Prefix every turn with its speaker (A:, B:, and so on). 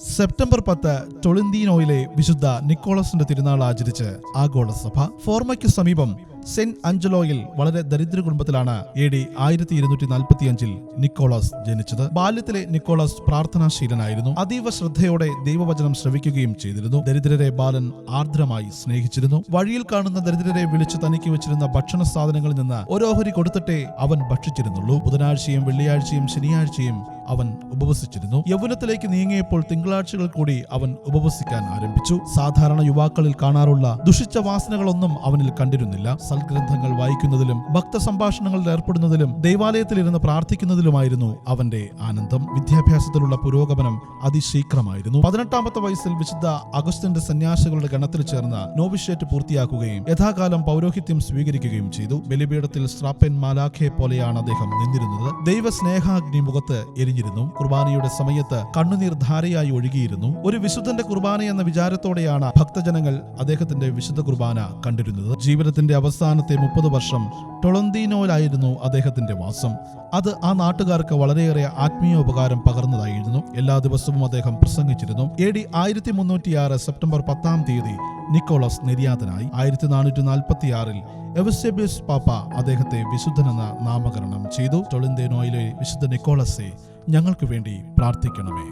A: September പത്ത് ടൊളിന്തീനോയിലെ വിശുദ്ധ നിക്കോളസിന്റെ തിരുനാൾ ആചരിച്ച് ആഗോള സഭ ഫോർമയ്ക്ക് സമീപം സെന്റ് അഞ്ചലോയിൽ വളരെ ദരിദ്ര കുടുംബത്തിലാണ് എ ഡി ആയിരത്തി ഇരുന്നൂറ്റി നാൽപ്പത്തി അഞ്ചിൽ നിക്കോളാസ് ജനിച്ചത്. ബാല്യത്തിലെ നിക്കോളാസ് പ്രാർത്ഥനാശീലനായിരുന്നു. അതീവ ശ്രദ്ധയോടെ ദൈവവചനം ശ്രവിക്കുകയും ചെയ്തിരുന്നു. ദരിദ്രരെ ബാലൻ ആർദ്രമായി സ്നേഹിച്ചിരുന്നു. വഴിയിൽ കാണുന്ന ദരിദ്രരെ വിളിച്ചു തനിക്ക് വെച്ചിരുന്ന ഭക്ഷണ സാധനങ്ങളിൽ നിന്ന് ഓരോഹരി കൊടുത്തിട്ടേ അവൻ ഭക്ഷിച്ചിരുന്നുള്ളൂ. ബുധനാഴ്ചയും വെള്ളിയാഴ്ചയും ശനിയാഴ്ചയും അവൻ ഉപവസിച്ചിരുന്നു. യൗവനത്തിലേക്ക് നീങ്ങിയപ്പോൾ തിങ്കളാഴ്ചകൾ കൂടി അവൻ ഉപവസിക്കാൻ ആരംഭിച്ചു. സാധാരണ യുവാക്കളിൽ കാണാറുള്ള ദുഷിച്ച വാസനകളൊന്നും അവനിൽ കണ്ടിരുന്നില്ല. സൽഗ്രന്ഥങ്ങൾ വായിക്കുന്നതിലും ഭക്തസംഭാഷണങ്ങളിൽ ഏർപ്പെടുന്നതിലും ദൈവാലയത്തിലിരുന്ന് പ്രാർത്ഥിക്കുന്നതിലുമായിരുന്നു അവന്റെ ആനന്ദം. വിദ്യാഭ്യാസത്തിലുള്ള പുരോഗമനം അതിശീഘ്രമായിരുന്നു. പതിനെട്ടാമത്തെ വയസ്സിൽ വിശുദ്ധ അഗസ്റ്റിന്റെ സന്യാസികളുടെ ഗണത്തിൽ ചേർന്ന് നോവിഷേറ്റ് പൂർത്തിയാക്കുകയും യഥാകാലം പൗരോഹിത്യം സ്വീകരിക്കുകയും ചെയ്തു. ബലിപീഠത്തിൽ സ്രാപ്പൻ മാലാഖയെ പോലെയാണ് അദ്ദേഹം നിന്നിരുന്നത്. ദൈവസ്നേഹാഗ്നി മുഖത്ത് എരിഞ്ഞിരുന്നു. കുർബാനയുടെ സമയത്ത് കണ്ണുനീർ ധാരയായി ഒഴുകിയിരുന്നു. ഒരു വിശുദ്ധന്റെ കുർബാന എന്ന വിചാരത്തോടെയാണ് ഭക്തജനങ്ങൾ അദ്ദേഹത്തിന്റെ വിശുദ്ധ കുർബാന കണ്ടിരുന്നത്. ജീവിതത്തിന്റെ അവസാനത്തെ മുപ്പത് വർഷം ടൊളന്തീനോയിലായിരുന്നു അദ്ദേഹത്തിന്റെ വാസം. അത് ആ നാട്ടുകാർക്ക് വളരെയേറെ ആത്മീയോപകാരം പകർന്നതായിരുന്നു. എല്ലാ ദിവസവും അദ്ദേഹം പ്രസംഗിച്ചിരുന്നു. എ ഡി ആയിരത്തി മുന്നൂറ്റിയാറ് സെപ്റ്റംബർ പത്താം തീയതി നിക്കോളസ് നിര്യാതനായി. ആയിരത്തി നാനൂറ്റി നാൽപ്പത്തി ആറിൽ എവസെബിയസ് പാപ്പ അദ്ദേഹത്തെ വിശുദ്ധനെന്ന നാമകരണം ചെയ്തു. ടൊളിന്തേനോയിലെ വിശുദ്ധ നിക്കോളസെ ഞങ്ങൾക്ക് വേണ്ടി പ്രാർത്ഥിക്കണമേ.